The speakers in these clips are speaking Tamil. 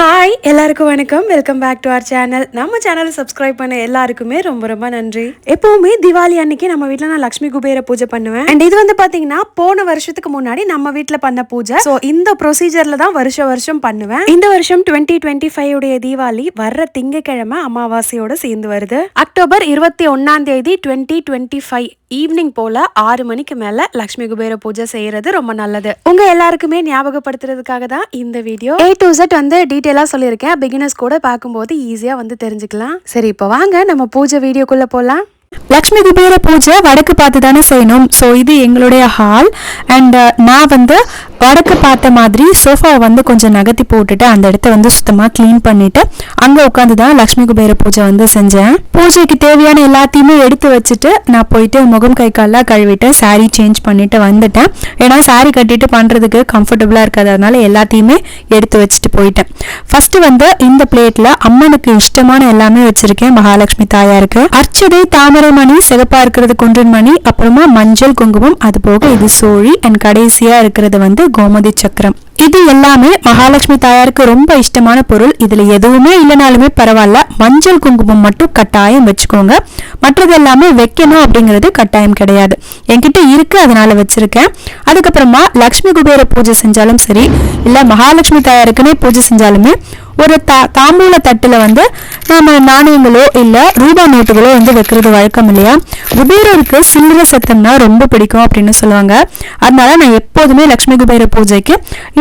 ஹாய் எல்லாருக்கும் வணக்கம். Welcome back to our channel நம்ம சேனலை சப்ஸ்கிரைப் பண்ண எல்லாருக்குமே ரொம்ப ரொம்ப நன்றி. எப்பவுமே திவாலி அன்னைக்கு நம்ம வீட்டில் நான் லக்ஷ்மி குபேர பூஜை பண்ணுவேன். அண்ட் இது வந்து பார்த்தீங்கன்னா போன வருஷத்துக்கு முன்னாடி நம்ம வீட்டில் பண்ண பூஜை. ஸோ இந்த ப்ரொசீஜரில் தான் வருஷம் வருஷம் பண்ணுவேன். இந்த வருஷம் டுவெண்ட்டி டுவெண்ட்டி ஃபைவ் உடைய தீபாவளி வர்ற திங்கக்கிழமை அமாவாசையோட சேர்ந்து வருது. அக்டோபர் இருபத்தி ஒன்னாம் தேதி டுவெண்ட்டி டுவெண்ட்டி ஃபைவ் ஈவினிங் போல ஆறு மணிக்கு மேல லக்ஷ்மி குபேர பூஜை செய்யறது ரொம்ப நல்லது. உங்க எல்லாருக்குமே ஞாபகப்படுத்துறதுக்காக தான் இந்த வீடியோ ஏ டு செட் வந்து டீட்டெயிலா சொல்லியிருக்கேன். பிகினர்ஸ் கூட பார்க்கும்போது ஈஸியா வந்து தெரிஞ்சுக்கலாம். சரி இப்போ வாங்க நம்ம பூஜை வீடியோக்குள்ள போகலாம் லக்ஷ்மி குபேர பூஜை வடக்கு பார்த்து தானே செய்யணும். ஸோ இது எங்களுடைய ஹால் அண்ட் நான் வந்து வடக்கு பார்த்த மாதிரி சோஃபாவை வந்து கொஞ்சம் நகர்த்தி போட்டுட்டு அந்த இடத்த வந்து சுத்தமாக க்ளீன் பண்ணிட்டு அங்கே உட்காந்து தான் லக்ஷ்மி குபேர பூஜை வந்து செஞ்சேன். பூஜைக்கு தேவையான எல்லாத்தையுமே எடுத்து வச்சுட்டு நான் போயிட்டு முகம் கை காலெலாம் கழுவிட்டு saree சேஞ்ச் பண்ணிட்டு வந்துட்டேன். ஏன்னா saree கட்டிட்டு பண்ணுறதுக்கு கம்ஃபர்டபுளாக இருக்காதனால எல்லாத்தையுமே எடுத்து வச்சுட்டு போயிட்டேன். ஃபஸ்ட்டு வந்து இந்த பிளேட்டில் அம்மனுக்கு இஷ்டமான எல்லாமே வச்சுருக்கேன் மகாலட்சுமி தாயாருக்கு. அர்ச்சதை தாமரை மணி சிறப்பாக இருக்கிறது குன்றின் மணி அப்புறமா மஞ்சள் குங்குமம் அது போக இது சோழி அண்ட் கடைசியாக இருக்கிறது வந்து ഗോമതി ചക്രം இது எல்லாமே மகாலட்சுமி தாயாருக்கு ரொம்ப இஷ்டமான பொருள். இதில் எதுவுமே இல்லைனாலுமே பரவாயில்ல. மஞ்சள் குங்குமம் மட்டும் கட்டாயம் வச்சுக்கோங்க. மற்றது எல்லாமே வைக்கணும் அப்படிங்கிறது கட்டாயம் கிடையாது. என்கிட்ட இருக்கு அதனால வச்சிருக்கேன். அதுக்கப்புறமா லக்ஷ்மி குபேர பூஜை செஞ்சாலும் சரி இல்லை மகாலட்சுமி தாயாருக்குன்னே பூஜை செஞ்சாலுமே ஒரு தா தாம்பூல தட்டில் வந்து நம்ம நாணயங்களோ இல்லை ரூபா நோட்டுகளோ வந்து வைக்கிறது வழக்கம் இல்லையா? குபேரருக்கு சில்லறை சத்தம்னா ரொம்ப பிடிக்கும் அப்படின்னு சொல்லுவாங்க. அதனால நான் எப்போதுமே லக்ஷ்மி குபேர பூஜைக்கு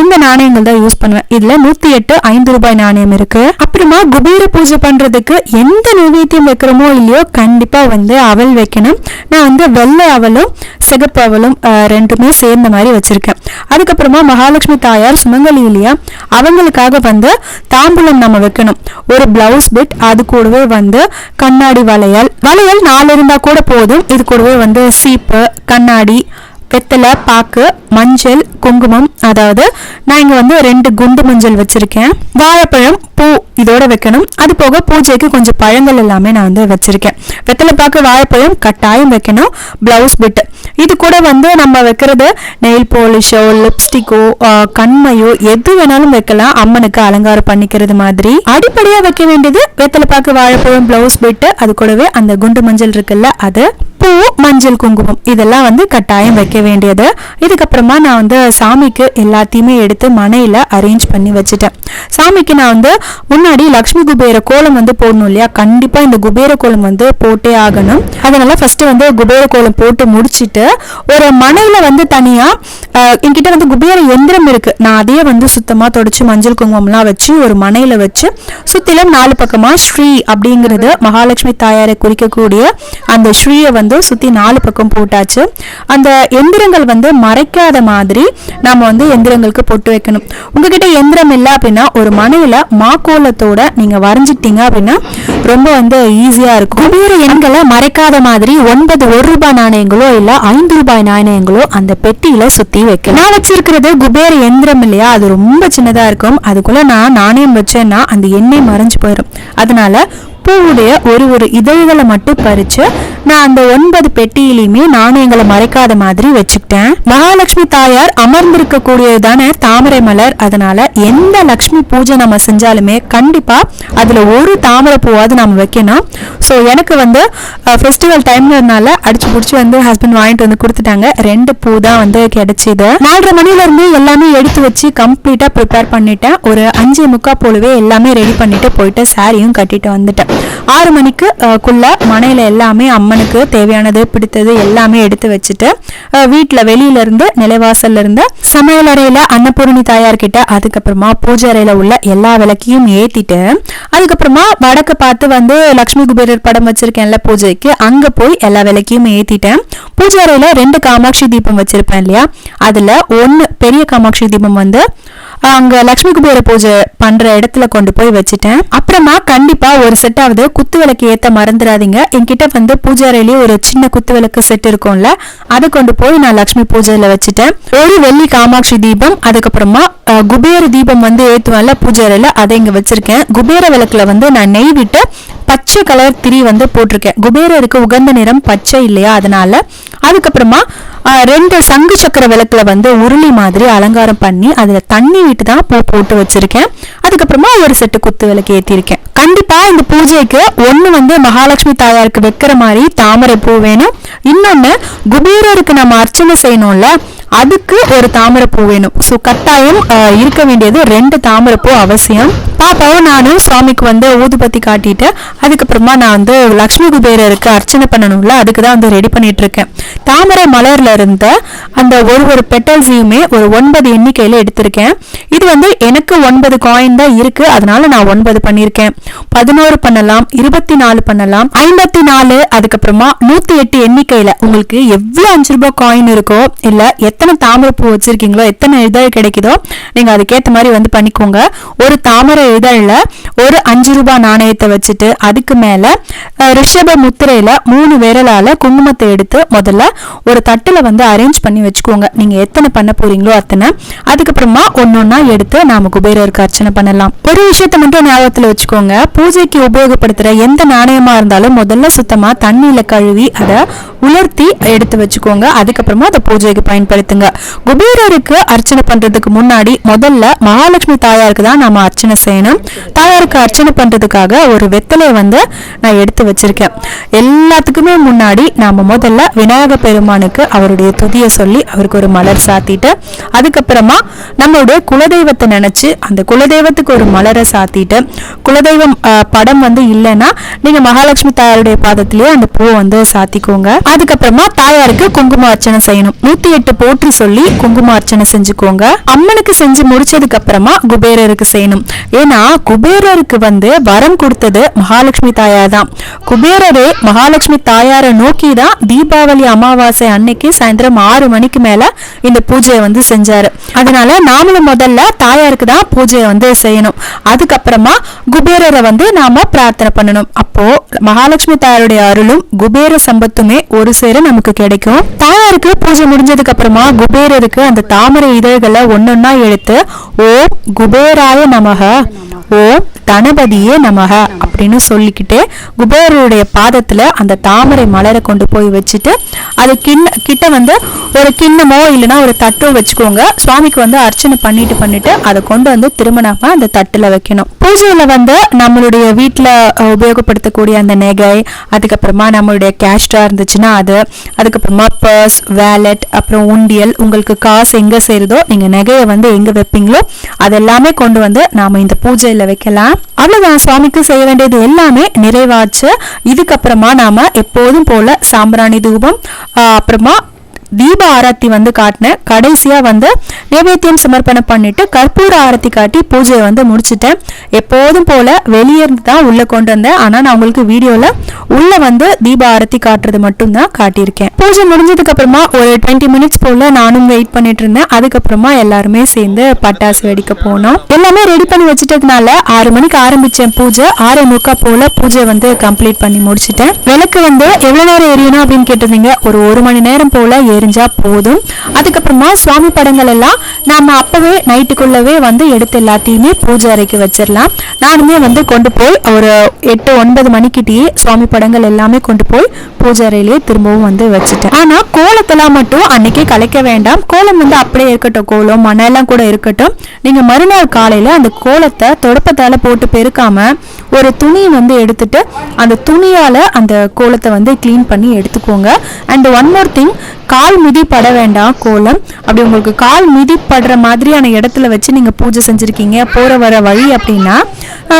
இந்த நாணயங்கள் தான் யூஸ் பண்ணுவேன். இதுல நூத்தி எட்டு ஐந்து ரூபாய் நாணயம் இருக்கு. அப்புறமா குபீர பூஜை பண்றதுக்கு எந்த நைவேத்தியம் வைக்கிறோமோ இல்லையோ கண்டிப்பா வந்து அவல் வைக்கணும். நான் வந்து வெள்ளை அவலும் சிகப்பு அவலும் ரெண்டுமே சேர்ந்த மாதிரி வச்சிருக்கேன். அதுக்கப்புறமா மகாலட்சுமி தாயார் சுமங்கலி இல்லையா அவங்களுக்காக வந்து தாம்பூலம் நம்ம வைக்கணும். ஒரு பிளவுஸ் பிட் அது கூடவே வந்து கண்ணாடி வளையல். வளையல் நாலு இருந்தா கூட போதும். இது கூடவே வந்து சீப்பு கண்ணாடி வெத்தலை பாக்கு மஞ்சள் குங்குமம் அதாவது நான் இங்கே வந்து ரெண்டு குண்டு மஞ்சள் வச்சுருக்கேன். வாழைப்பழம் பூ இதோட வைக்கணும். அது போக பூஜைக்கு கொஞ்சம் பழங்கள் எல்லாமே நான் வந்து வச்சுருக்கேன். வெத்தலை பாக்கு வாழைப்பழம் கட்டாயம் வைக்கணும். ப்ளவுஸ் பிட் இது கூட வந்து நம்ம வைக்கிறது நெயில் பாலிஷோ லிப்ஸ்டிக்கோ கண்மையோ எது வேணாலும் வைக்கலாம். அம்மனுக்கு அலங்காரம் பண்ணிக்கிறது மாதிரி. அடிப்படையாக வைக்க வேண்டியது வெத்தலை பாக்கு வாழைப்பழம் ப்ளவுஸ் பிட் அது கூடவே அந்த குண்டு மஞ்சள் இருக்குல்ல அது பூ மஞ்சள் குங்குமம். இதெல்லாம் வந்து கட்டாயம் வைக்க வேண்டியது. இதுக்கப்புறமா நான் வந்து சாமிக்கு எல்லாத்தையுமே எடுத்து மனையில் அரேஞ்ச் பண்ணி வச்சுட்டேன். சாமிக்கு நான் வந்து முன்னாடி லக்ஷ்மி குபேர கோலம் வந்து போடணும் இல்லையா? கண்டிப்பா இந்த குபேர கோலம் வந்து போட்டே ஆகணும். அதனால ஃபர்ஸ்ட் வந்து குபேர கோலம் போட்டு முடிச்சிட்டு ஒரு மனையில வந்து தனியா என்கிட்ட வந்து குபேர எந்திரம் இருக்கு. நான் அதையே வந்து சுத்தமா தொடச்சு மஞ்சள் குங்குமம்லாம் வச்சு ஒரு மனையில வச்சு சுத்திலும் நாலு பக்கமா ஸ்ரீ அப்படிங்கிறது மகாலட்சுமி தாயாரை குறிக்கக்கூடிய அந்த ஸ்ரீயை வந்து சுத்தி நாலு பக்கம் போட்டாச்சு. அந்த எந்திரங்கள் வந்து மறைக்காத மாதிரி நம்ம வந்து எந்திரங்களுக்கு பொட்டு வைக்கணும். உங்ககிட்ட எந்திரம் இல்லை அப்படின்னா ஒரு மனையில் மாக்கோலத்தோட நீங்கள் வரைஞ்சிட்டீங்க அப்படின்னா ரொம்ப வந்து ஈஸியாக இருக்கும். குபேர எண்களை மறைக்காத மாதிரி ஒன்பது ஒரு ரூபாய் நாணயங்களோ இல்லை ஐந்து ரூபாய் நாணயங்களோ அந்த பெட்டியில் சுற்றி வைக்கணும். நான் வச்சிருக்கிறது குபேர எந்திரம் இல்லையா? அது ரொம்ப சின்னதாக இருக்கும். அதுக்குள்ளே நான் நாணயம் வச்சேன்னா அந்த எண்ணெய் மறைஞ்சு போயிடும் அதனால பூவுடைய ஒரு ஒரு இதழ்களை மட்டும் பறிச்சு நான் அந்த ஒன்பது பெட்டியிலையுமே நாணயங்களை மறைக்காத மாதிரி வச்சுக்கிட்டேன். மகாலட்சுமி தாயார் அமர்ந்திருக்க கூடியதான தாமரை மலர். அதனால எந்த லக்ஷ்மி பூஜை நம்ம செஞ்சாலுமே கண்டிப்பா அதுல ஒரு தாமரை பூவாவது நம்ம வைக்கணும். ஸோ எனக்கு வந்து ஃபெஸ்டிவல் டைம்லனால அடிச்சு பிடிச்சி வந்து ஹஸ்பண்ட் வாங்கிட்டு வந்து கொடுத்துட்டாங்க. ரெண்டு பூ தான் வந்து கிடைச்சிது. நாலரை மணில இருந்து எல்லாமே எடுத்து வச்சு கம்ப்ளீட்டா ப்ரிப்பேர் பண்ணிட்டேன். ஒரு அஞ்சு முக்கா போலவே எல்லாமே ரெடி பண்ணிட்டு போயிட்டு சாரியும் கட்டிட்டு வந்துட்டேன். ஆறு மணிக்கு அஹ், மனையில எல்லாமே அம்மனுக்கு தேவையானது பிடித்தது எல்லாமே எடுத்து வச்சுட்டு வீட்டில் வெளியில இருந்து நிலைவாசல்ல இருந்து சமையல் அறையில அன்னபூரணி தாயார் கிட்ட அதுக்கப்புறமா பூஜை அறையில உள்ள எல்லா விளக்கையும் ஏத்திட்டு அதுக்கப்புறமா வடக்கு பார்த்து வந்து லக்ஷ்மி குபேரர் படம் வச்சிருக்கேன்ல பூஜைக்கு அங்க போய் எல்லா விளக்கையும் ஏத்திட்டேன் பூஜை அறையில ரெண்டு காமாட்சி தீபம் வச்சிருப்பேன் இல்லையா? அதுல ஒன்னு பெரிய காமாட்சி தீபம் வந்து அங்க லக்ஷ்மி குபேர பூஜை பண்ற இடத்துல கொண்டு போய் வச்சுட்டேன். அப்புறமா கண்டிப்பா ஒரு ரெண்டாவது குத்து விளக்கு ஏத்த மறந்துடாதீங்க என்கிட்ட வந்து பூஜை ஒரு சின்ன குத்து விளக்கு செட் இருக்கும்ல அதை கொண்டு போய் நான் லக்ஷ்மி பூஜையில வச்சுட்டேன். ஒரு வெள்ளி காமாட்சி தீபம் அதுக்கப்புறமா குபேர தீபம் வந்து ஏத்துவேன்ல பூஜாரையில அதை இங்க வச்சிருக்கேன். குபேர விளக்குல வந்து நான் நெய் விட்டு பச்சை கலர் திரி வந்து போட்டிருக்கேன். குபேரருக்கு உகந்த நிறம் பச்சை இல்லையா? அதனால அதுக்கப்புறமா ரெண்டு சங்கு சக்கர விளக்குல வந்து உருளி மாதிரி அலங்காரம் பண்ணி அதில் தண்ணி விட்டு தான் பூ போட்டு வச்சிருக்கேன். அதுக்கப்புறமா ஒரு செட்டு குத்து விளக்கு ஏற்றிருக்கேன் கண்டிப்பா இந்த பூஜைக்கு ஒன்று வந்து மகாலட்சுமி தாயாருக்கு வைக்கிற மாதிரி தாமரை பூ வேணும். இன்னொன்னு குபேரருக்கு நம்ம அர்ச்சனை செய்யணும்ல அதுக்கு ஒரு தாமரை பூ வேணும். ஸோ கட்டாயம் இருக்க வேண்டியது ரெண்டு தாமரை பூ அவசியம். பாப்பாவும் நானும் சுவாமிக்கு வந்து ஊதுபத்தி காட்டிட்டு அதுக்கப்புறமா நான் வந்து லக்ஷ்மி குபேரருக்கு அர்ச்சனை பண்ணணும்ல அதுக்கு தான் வந்து ரெடி பண்ணிட்டு இருக்கேன் தாமரை மலர்ல இருந்த அந்த ஒரு ஒரு பெட்டல்ஸையுமே ஒரு ஒன்பது எண்ணிக்கையில எடுத்திருக்கேன். இது வந்து எனக்கு ஒன்பது காயின் தான் இருக்கு அதனால நான் ஒன்பது பண்ணியிருக்கேன். பதினோரு பண்ணலாம் இருபத்தி நாலு பண்ணலாம் ஐம்பத்தி நாலு அதுக்கப்புறமா நூத்தி எட்டு எண்ணிக்கையில. உங்களுக்கு எவ்வளவு அஞ்சு ரூபாய் காயின் இருக்கோ இல்ல எத்தனை தாமரை பூ வச்சிருக்கீங்களோ எத்தனை இதழ் கிடைக்குதோ நீங்க அதுக்கேற்ற மாதிரி வந்து பண்ணிக்கோங்க. ஒரு தாமரை இதழில் ஒரு அஞ்சு ரூபாய் நாணயத்தை வச்சுட்டு அதுக்கு மேல ரிஷப முத்திரையில மூணு விரலால குங்குமத்தை எடுத்து முதல்ல ஒரு தட்டுல வந்து அரேஞ்ச் பண்ணி வச்சுக்கோங்க. நீங்க எத்தனை பண்ண போறீங்களோ அத்தனை. அதுக்கப்புறமா ஒன்னொன்னா எடுத்து நாம குபேரருக்கு அர்ச்சனை பண்ணலாம். ஒரு விஷயத்த மட்டும் ஞாபகத்துல வச்சுக்கோங்க. பூஜைக்கு உபயோகப்படுத்துற எந்த நாணயமா இருந்தாலும் முதல்ல சுத்தமா தண்ணியில கழுவி அதை உலர்த்தி எடுத்து வச்சுக்கோங்க. அதுக்கப்புறமா அதை பூஜைக்கு பயன்படுத்துங்க. குபேரருக்கு அர்ச்சனை பண்றதுக்கு முன்னாடி முதல்ல மகாலட்சுமி தாயாருக்கு தான் நாம அர்ச்சனை செய்யணும். தாயாருக்கு அர்ச்சனை பண்றதுக்காக ஒரு வெத்தலையை வந்து நான் எடுத்து வச்சிருக்கேன். எல்லாத்துக்குமே முன்னாடி நாம முதல்ல விநாயக பெருமானுக்கு அவருடைய துதியை சொல்லி அவருக்கு ஒரு மலர் சாத்திட்டு அதுக்கப்புறமா நம்மளுடைய குலதெய்வத்தை நினச்சி அந்த குலதெய்வத்துக்கு ஒரு மலரை சாத்திட்டு குலதெய்வம் படம் வந்து இல்லைன்னா நீங்கள் மகாலட்சுமி தாயாருடைய பாதத்திலேயே அந்த பூ வந்து சாத்திக்கோங்க. அதுக்கப்புறமா தாயாருக்கு குங்கும அர்ச்சனை செய்யணும். நூற்றி எட்டு போற்றி சொல்லி குங்கும அர்ச்சனை செஞ்சுக்கோங்க. அம்மனுக்கு செஞ்சு முடிச்சதுக்கு அப்புறமா குபேரருக்கு செய்யணும். ஏன்னா குபேரருக்கு வந்து வரம் கொடுத்தது மகாலட்சுமி தாயார் தான். குபேரரே மகாலட்சுமி தாயாரை நோக்கி தான் தீபாவளி அமாவாசை அன்னைக்கு சாயந்தரம் ஆறு மணிக்கு மேல இந்த பூஜையை வந்து செஞ்சாரு. அதனால நாமளும் முதல்ல தாயாருக்கு தான் பூஜையை வந்து செய்யணும். அதுக்கப்புறமா குபேரரை வந்து நாம பிரார்த்தனை பண்ணணும். அப்போ மகாலட்சுமி தாயாருடைய அருளும் குபேர சம்பத்துமே ஒரு சேர நமக்கு கிடைக்கும். தாயாருக்கு பூஜை முடிஞ்சதுக்கு அப்புறமா குபேரருக்கு அந்த தாமரை இதழ்களை ஒன்னொன்னா எடுத்து ஓம் குபேராய நமக ஓம் தனபதியே நமக அப்படின்னு சொல்லிக்கிட்டு குபேரருடைய பாதத்தில் அந்த தாமரை மலரை கொண்டு போய் வச்சுட்டு அது கிண்ண கிட்ட வந்து ஒரு கிண்ணமோ இல்லைன்னா ஒரு தட்டோ வச்சுக்கோங்க. சுவாமிக்கு வந்து அர்ச்சனை பண்ணிட்டு பண்ணிட்டு அதை கொண்டு வந்து திருமணமாக அந்த தட்டில் வைக்கணும். பூஜையில் வந்து நம்மளுடைய வீட்டில் உபயோகப்படுத்தக்கூடிய அந்த நகை அதுக்கப்புறமா நம்மளுடைய கேஷ்டாக இருந்துச்சுன்னா அது அதுக்கப்புறமா பர்ஸ் வேலட் அப்புறம் உண்டியல் உங்களுக்கு காசு எங்கே சேருதோ நீங்கள் நகையை வந்து எங்கே வைப்பீங்களோ அதெல்லாமே கொண்டு வந்து நாம் இந்த பூஜையில் வைக்கலாம். அவ்வளவுதான் சுவாமிக்கு செய்ய வேண்டியது எல்லாமே நிறைவாச்சு. இதுக்கப்புறமா நாம எப்போதும் போல சாம்பிராணி தூபம் அப்புறமா தீப ஆரத்தி வந்து காட்டினேன் கடைசியாக வந்து நைவேத்தியம் சமர்ப்பணம் பண்ணிட்டு கற்பூர ஆரத்தி காட்டி பூஜையை வந்து முடிச்சிட்டேன். எப்போதும் போல் வெளியே இருந்து தான் உள்ளே கொண்டு வந்தேன். ஆனால் நான் உங்களுக்கு வீடியோவில் உள்ளே வந்து தீப ஆரத்தி காட்டுறது மட்டும்தான் காட்டியிருக்கேன். பூஜை முடிஞ்சதுக்கப்புறமா ஒரு டுவெண்ட்டி மினிட்ஸ் போல் நானும் வெயிட் பண்ணிட்டு இருந்தேன். அதுக்கப்புறமா எல்லாருமே சேர்ந்து பட்டாசு வெடிக்க போனோம். எல்லாமே ரெடி பண்ணி வச்சிட்டதுனால ஆறு மணிக்கு ஆரம்பித்தேன் பூஜை. ஆறு முக்கா போல் பூஜை வந்து கம்ப்ளீட் பண்ணி முடிச்சிட்டேன். விளக்கு வந்து எவ்வளோ நேரம் எரியணும் அப்படின்னு கேட்டிருந்தீங்க? ஒரு ஒரு மணி நேரம் போல் தெரிஞ்சால் போதும். அதுக்கப்புறமா சுவாமி படங்கள் எல்லாம் நாம் அப்போவே நைட்டுக்குள்ளவே வந்து எடுத்து எல்லாத்தையுமே பூஜை அறைக்கு வச்சிடலாம். நானுமே வந்து கொண்டு போய் ஒரு எட்டு ஒன்பது மணிக்கிட்டேயே சுவாமி படங்கள் எல்லாமே கொண்டு போய் பூஜை அறையிலேயே திரும்பவும் வந்து வச்சுட்டேன். ஆனால் கோலத்தெல்லாம் மட்டும் அன்னைக்கே கலைக்க வேண்டாம். கோலம் வந்து அப்படியே இருக்கட்டும். கோலம் மணெல்லாம் கூட இருக்கட்டும். நீங்கள் மறுநாள் காலையில் அந்த கோலத்தை தொடப்பத்தால் போட்டு பெருக்காமல் ஒரு துணி வந்து எடுத்துட்டு அந்த துணியால் அந்த கோலத்தை வந்து க்ளீன் பண்ணி எடுத்துக்கோங்க. அண்ட் ஒன் மோர் திங் கால் மிதி பட வேண்டாம் கோலம். அப்படி உங்களுக்கு கால் மிதி படுற மாதிரியான இடத்துல வச்சு நீங்க பூஜை செஞ்சிருக்கீங்க போற வர வழி அப்படின்னா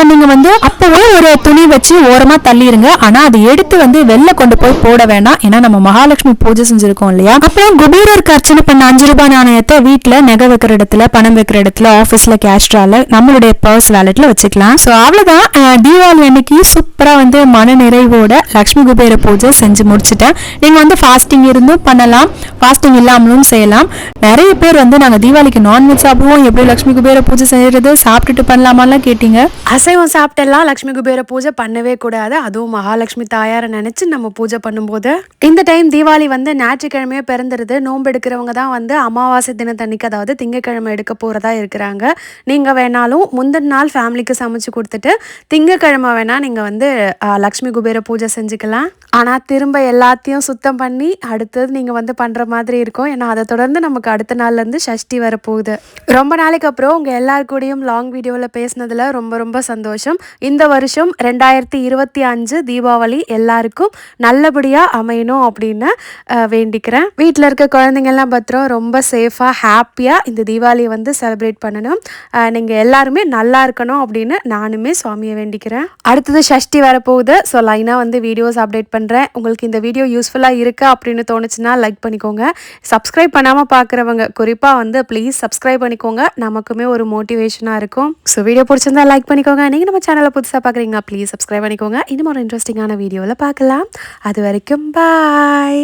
நீங்கள் நீங்க வந்து அப்பவே ஒரு துணி வச்சு ஓரமா தள்ளிடுங்க ஆனா அதை எடுத்து வந்து வெளில கொண்டு போய் போட வேண்டாம். ஏன்னா நம்ம மகாலட்சுமி பூஜை செஞ்சிருக்கோம் இல்லையா? அப்புறம் குபீரருக்கு அர்ச்சனை பண்ண அஞ்சு ரூபாய் நாணயத்தை வீட்டுல நகை வைக்கிற இடத்துல பணம் வைக்கிற இடத்துல ஆபீஸ்ல கேஷ்ட்ரால நம்மளுடைய பர்ஸ் வேலெட்டில் வச்சுக்கலாம். ஸோ அவ்வளவுதான். தீபாவளி அன்னைக்கு சூப்பரா வந்து மன நிறைவோட லக்ஷ்மி குபேர பூஜை செஞ்சு முடிச்சிட்டேன். நீங்க வந்து ஃபாஸ்டிங் இருந்தும் பண்ணலாம். ஃபாஸ்டிங் இல்லாமலும் செய்யலாம். நிறைய பேர் வந்து நாங்க தீபாவளிக்கு நான்வெஜ் சாப்பிடுவோம். எப்படி லக்ஷ்மி குபேர பூஜை செய்யறது? சாப்பிட்டுட்டு பண்ணலாமாலாம் கேட்டீங்க. அசைவம் சாப்பிட்டெல்லாம் லக்ஷ்மி குபேர பூஜை பண்ணவே கூடாது. அதுவும் மகாலட்சுமி தாயாரை நினைச்சு நம்ம பூஜை பண்ணும்போது. இந்த டைம் தீபாவளி வந்து ஞாயிற்றுக்கிழமையே பிறந்துருது. நோன்பு எடுக்கிறவங்க தான் வந்து அமாவாசை தினத்தன்னைக்கு அதாவது திங்கக்கிழமை எடுக்க போகிறதா இருக்கிறாங்க. நீங்கள் வேணாலும் முந்தின நாள் ஃபேமிலிக்கு சமைச்சு கொடுத்துட்டு திங்கக்கிழமை வேணால் நீங்கள் வந்து லக்ஷ்மி குபேர பூஜை செஞ்சுக்கலாம். ஆனால் திரும்ப எல்லாத்தையும் சுத்தம் பண்ணி அடுத்தது நீங்கள் வந்து பண்ணுற மாதிரி இருக்கும். ஏன்னா அதை தொடர்ந்து நமக்கு அடுத்த நாள்லேருந்து சஷ்டி வரப்போகுது. ரொம்ப நாளைக்கு அப்புறம் உங்கள் எல்லார் கூடயும் லாங் வீடியோவில் பேசினதில் ரொம்ப ரொம்ப சந்தோஷம். இந்த வருஷம் ரெண்டாயிரத்தி இருபத்தி அஞ்சு தீபாவளி எல்லாருக்கும் நல்லபடியாக அமையணும் அப்படின்னு வேண்டிக்கிறேன். வீட்டில் இருக்க குழந்தைங்கள்லாம் பத்திரம் ரொம்ப சேஃபாக ஹாப்பியாக இந்த தீபாவளியை வந்து செலிப்ரேட் பண்ணணும். நீங்கள் எல்லாருமே நல்லா இருக்கணும் அப்படின்னு நானுமே சுவாமியை வேண்டிக்கிறேன். அடுத்தது ஷஷ்டி வரப்போகுது. ஸோ லைனாக வந்து வீடியோஸ் அப்டேட் பண்ணுறேன் உங்களுக்கு இந்த வீடியோ யூஸ்ஃபுல்லாக இருக்கா அப்படின்னு தோணுச்சுன்னா லைக் பண்ணிக்கோங்க. சப்ஸ்கிரைப் பண்ணாமல் பார்க்குறவங்க குறிப்பாக வந்து ப்ளீஸ் சப்ஸ்கிரைப் பண்ணிக்கோங்க. நமக்குமே ஒரு மோட்டிவேஷனாக இருக்கும். ஸோ வீடியோ பிடிச்சிருந்தா லைக் பண்ணிக்கோங்க. நீங்கள் நம்ம சேனலை புதுசாக பார்க்குறீங்களா ப்ளீஸ் சப்ஸ்கிரைப் பண்ணிக்கோங்க. இன்னும் ஒரு இன்ட்ரெஸ்டிங்கான வீடியோவில் பார்க்கலாம் அது வரைக்கும் பாய்